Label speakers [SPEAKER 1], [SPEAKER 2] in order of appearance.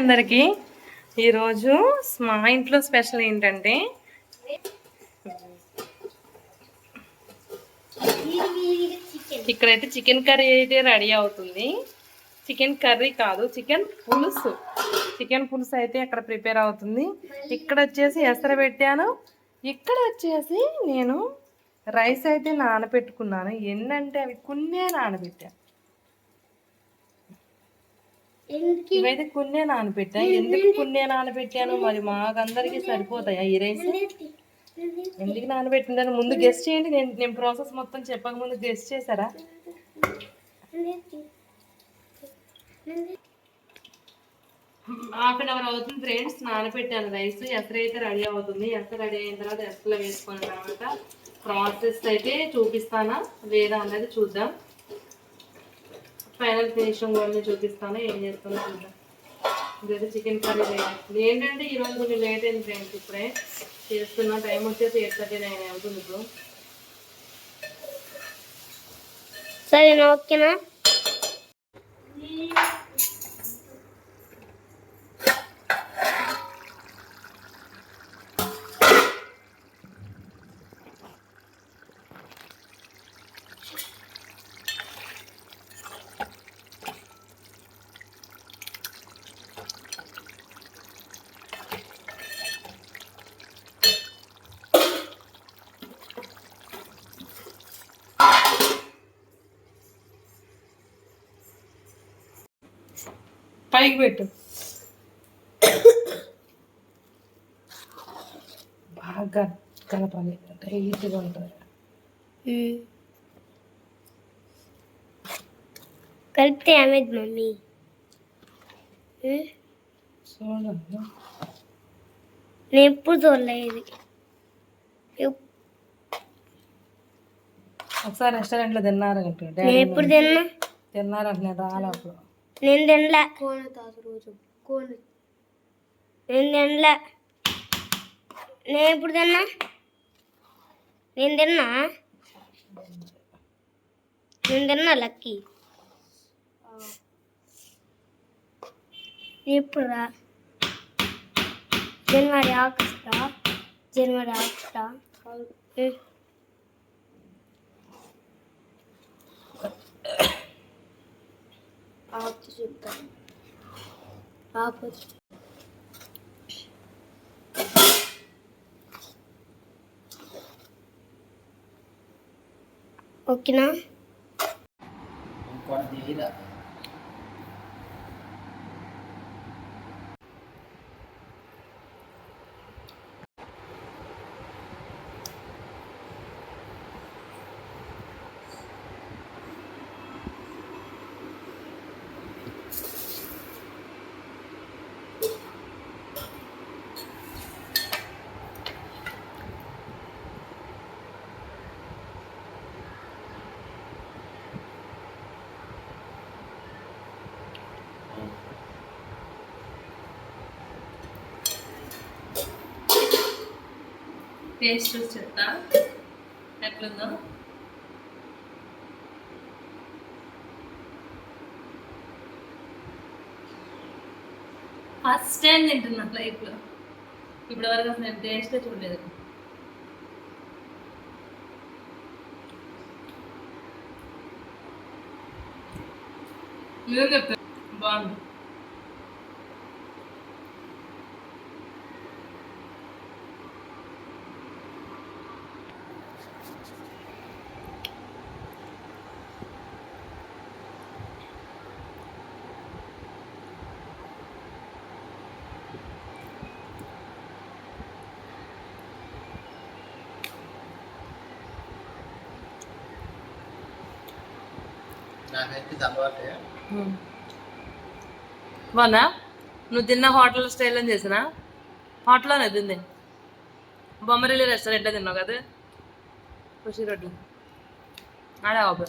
[SPEAKER 1] అందరికీ ఈరోజు మా ఇంట్లో స్పెషల్ ఏంటంటే ఇక్కడైతే చికెన్ కర్రీ అయితే రెడీ అవుతుంది. చికెన్ కర్రీ కాదు చికెన్ పులుసు. చికెన్ పులుసు అయితే అక్కడ ప్రిపేర్ అవుతుంది. ఇక్కడ వచ్చేసి ఎసర పెట్టాను. ఇక్కడ వచ్చేసి నేను రైస్ అయితే నానబెట్టుకున్నాను. ఎన్నంటే అవి కొన్నే నానబెట్టాను. ఇవైతే కొన్నే నానబెట్టా ఎందుకు? కొన్నే నానబెట్టాను? మరి మాకందరికి సరిపోతాయా? ఈ రైస్? ఎందుకు? నానబెట్టిందని ముందు గెస్ట్ చేయండి. నేను నేను ప్రాసెస్ మొత్తం చెప్పక ముందు గెస్ట్ చేశారా? హాఫ్ అన్ అవర్ అవుతుంది ఫ్రెండ్స్. నానబెట్టాను రైస్. ఎసరు అయితే రెడీ అవుతుంది. ఎసరు రెడీ అయిన తర్వాత ఎసరులో వేసుకున్న తర్వాత ప్రాసెస్ అయితే చూపిస్తానా? లేదా అన్నది చూద్దాం. ఫైనల్ ఫినిషింగ్ కూడా చూపిస్తాను. ఏం చేస్తానో చూద్దాం. ఇదైతే చికెన్ కర్రీ చేయాలి ఏంటంటే ఈరోజు కొంచెం లేట్ అయింది ఫ్రెండ్స్ ఇప్పుడే. చేస్తున్నా టైం వచ్చేసి ఎయిట్ థర్టీ నైన్ అవుతుంది ఇప్పుడు.
[SPEAKER 2] సరేనా ఓకేనా?
[SPEAKER 1] పైకి పెట్టు. బాగా కలపాలి. టైట్గా ఉంటుంది
[SPEAKER 2] కలిపితే ఏమైంది మమ్మీ?
[SPEAKER 1] చూడండి
[SPEAKER 2] నేను ఎప్పుడు చూడలేదు
[SPEAKER 1] ఒకసారి రెస్టారెంట్లో తిన్నారు
[SPEAKER 2] నేను ఎప్పుడు తిన్నా?
[SPEAKER 1] తిన్నారంట నేను రాలే అప్పుడు.
[SPEAKER 2] నేను తినలే కోన తాత రోజు కోన నేను తినలే నేను ఎప్పుడు తిన్నా? నేను తిన్నా? నేను తిన్నా లక్కీ. ఎప్పుడురా జనవరి ఆగస్టా జనవరి ఆగస్టా ఆపు చెప్తాను ఆపు ఓకేనా
[SPEAKER 1] టేస్ట్ చూసి చెప్తా. ఎట్లుందో. ఫస్ట్ టైం తింటున్నా లైఫ్లో. ఇప్పటి వరకు అసలు నేను టేస్టే చూడలేదు. మీరు చెప్పారు బాగుంది. బాగుందా? నువ్వు తిన్న హోటల్ స్టైల్లో చేసిన? హోటల్లోనే తింది బొమ్మరిల్లి రెస్టారెంట్లో తిన్నావు కదా? ఖుషి రోడ్డు. ఆడే బాబు